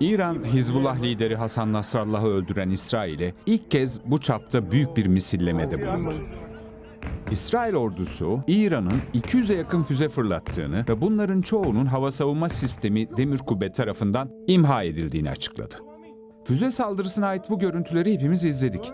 İran, Hizbullah lideri Hasan Nasrallah'ı öldüren İsrail'e ilk kez bu çapta büyük bir misillemede bulundu. İsrail ordusu İran'ın 200'e yakın füze fırlattığını ve bunların çoğunun hava savunma sistemi Demir Kubbe tarafından imha edildiğini açıkladı. Füze saldırısına ait bu görüntüleri hepimiz izledik.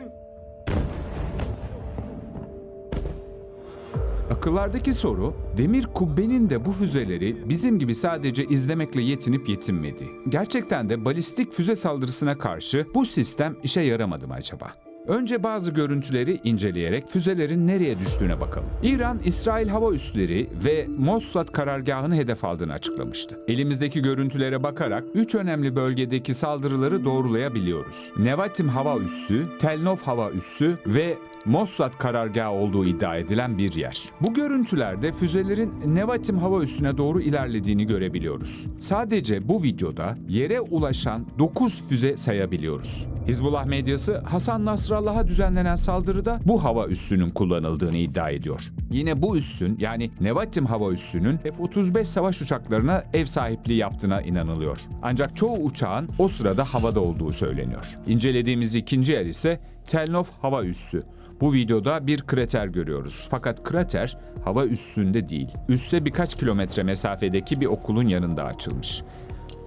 Akıllardaki soru, Demir Kubbe'nin de bu füzeleri bizim gibi sadece izlemekle yetinip yetinmedi. Gerçekten de balistik füze saldırısına karşı bu sistem işe yaramadı mı acaba? Önce bazı görüntüleri inceleyerek füzelerin nereye düştüğüne bakalım. İran, İsrail hava üsleri ve Mossad karargahını hedef aldığını açıklamıştı. Elimizdeki görüntülere bakarak üç önemli bölgedeki saldırıları doğrulayabiliyoruz. Nevatim hava üssü, Telnov hava üssü ve Mossad karargahı olduğu iddia edilen bir yer. Bu görüntülerde füzelerin Nevatim hava üssüne doğru ilerlediğini görebiliyoruz. Sadece bu videoda yere ulaşan 9 füze sayabiliyoruz. Hizbullah medyası Hasan Nasrallah'a düzenlenen saldırıda bu hava üssünün kullanıldığını iddia ediyor. Yine bu üssün yani Nevatim hava üssünün F-35 savaş uçaklarına ev sahipliği yaptığına inanılıyor. Ancak çoğu uçağın o sırada havada olduğu söyleniyor. İncelediğimiz ikinci yer ise Telnov hava üssü. Bu videoda bir krater görüyoruz. Fakat krater hava üssünde değil. Üsse birkaç kilometre mesafedeki bir okulun yanında açılmış.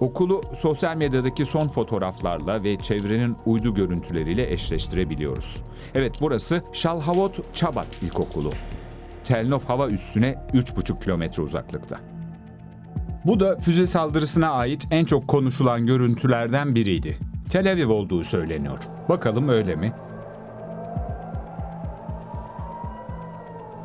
Okulu sosyal medyadaki son fotoğraflarla ve çevrenin uydu görüntüleriyle eşleştirebiliyoruz. Evet burası Şalhavot Çabat İlkokulu. Telnov hava üssüne 3,5 kilometre uzaklıkta. Bu da füze saldırısına ait en çok konuşulan görüntülerden biriydi. Tel Aviv olduğu söyleniyor. Bakalım öyle mi?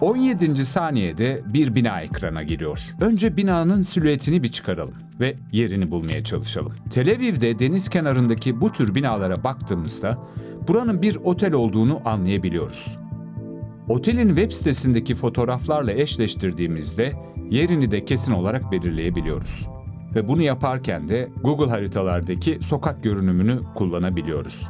17. saniyede bir bina ekrana giriyor. Önce binanın silüetini bir çıkaralım ve yerini bulmaya çalışalım. Tel Aviv'de deniz kenarındaki bu tür binalara baktığımızda buranın bir otel olduğunu anlayabiliyoruz. Otelin web sitesindeki fotoğraflarla eşleştirdiğimizde yerini de kesin olarak belirleyebiliyoruz. Ve bunu yaparken de Google haritalardaki sokak görünümünü kullanabiliyoruz.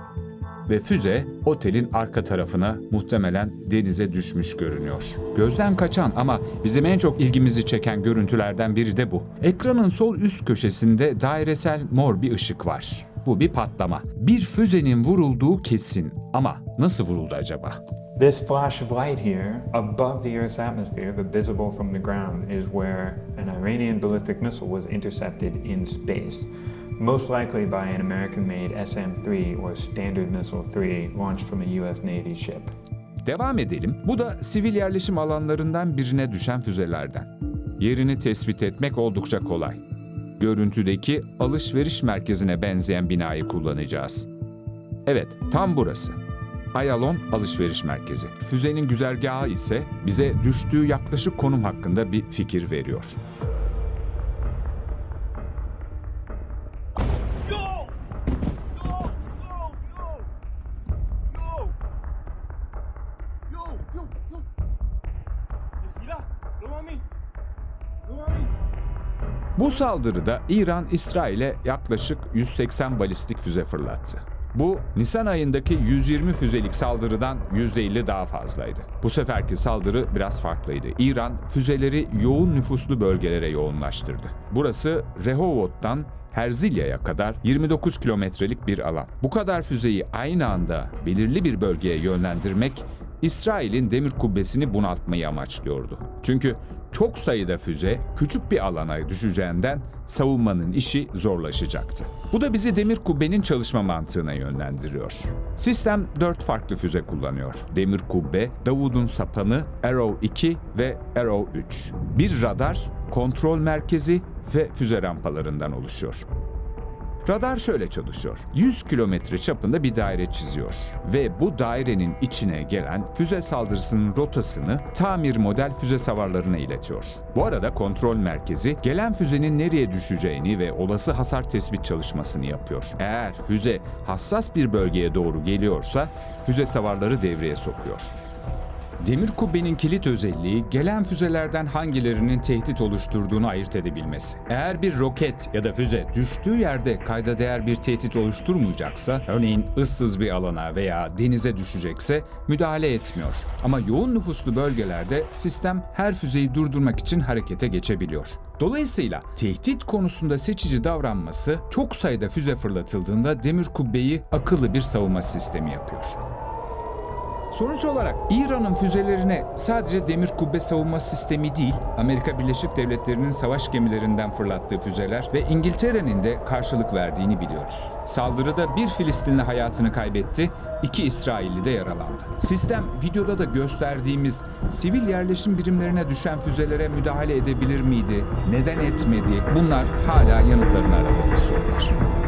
Ve füze otelin arka tarafına muhtemelen denize düşmüş görünüyor. Gözden kaçan ama bizim en çok ilgimizi çeken görüntülerden biri de bu. Ekranın sol üst köşesinde dairesel mor bir ışık var. Bu bir patlama. Bir füzenin vurulduğu kesin ama nasıl vuruldu acaba? This flash of light here, above the Earth's atmosphere, but visible from the ground, is where an Iranian ballistic missile was intercepted in space. Most likely by an American made SM 3 or Standard Missile 3 launched from a US Navy ship. Devam edelim. Bu da sivil yerleşim alanlarından birine düşen füzelerden. Yerini tespit etmek oldukça kolay. Görüntüdeki alışveriş merkezine benzeyen binayı kullanacağız. Evet, tam burası. Ayalon Alışveriş Merkezi. Füzenin güzergahı ise bize düştüğü yaklaşık konum hakkında bir fikir veriyor. Yo! Yo! Yo! Desila! No mami! No mami! Bu saldırıda İran, İsrail'e yaklaşık 180 balistik füze fırlattı. Bu, Nisan ayındaki 120 füzelik saldırıdan %50 daha fazlaydı. Bu seferki saldırı biraz farklıydı. İran, füzeleri yoğun nüfuslu bölgelere yoğunlaştırdı. Burası Rehovot'tan Herzilya'ya kadar 29 kilometrelik bir alan. Bu kadar füzeyi aynı anda belirli bir bölgeye yönlendirmek İsrail'in demir kubbesini bunaltmayı amaçlıyordu. Çünkü çok sayıda füze küçük bir alana düşeceğinden savunmanın işi zorlaşacaktı. Bu da bizi demir kubbenin çalışma mantığına yönlendiriyor. Sistem 4 farklı füze kullanıyor. Demir kubbe, Davud'un sapanı, Arrow 2 ve Arrow 3. Bir radar, kontrol merkezi ve füze rampalarından oluşuyor. Radar şöyle çalışıyor. 100 kilometre çapında bir daire çiziyor ve bu dairenin içine gelen füze saldırısının rotasını tamir model füze savarlarına iletiyor. Bu arada kontrol merkezi gelen füzenin nereye düşeceğini ve olası hasar tespit çalışmasını yapıyor. Eğer füze hassas bir bölgeye doğru geliyorsa füze savarları devreye sokuyor. Demir kubbenin kilit özelliği gelen füzelerden hangilerinin tehdit oluşturduğunu ayırt edebilmesi. Eğer bir roket ya da füze düştüğü yerde kayda değer bir tehdit oluşturmayacaksa, örneğin ıssız bir alana veya denize düşecekse müdahale etmiyor. Ama yoğun nüfuslu bölgelerde sistem her füzeyi durdurmak için harekete geçebiliyor. Dolayısıyla tehdit konusunda seçici davranması çok sayıda füze fırlatıldığında demir kubbeyi akıllı bir savunma sistemi yapıyor. Sonuç olarak İran'ın füzelerine sadece demir kubbe savunma sistemi değil, Amerika Birleşik Devletleri'nin savaş gemilerinden fırlattığı füzeler ve İngiltere'nin de karşılık verdiğini biliyoruz. Saldırıda bir Filistinli hayatını kaybetti, iki İsrailli de yaralandı. Sistem videoda da gösterdiğimiz sivil yerleşim birimlerine düşen füzelere müdahale edebilir miydi? Neden etmedi? Bunlar hala yanıtlarını aradığımız sorular.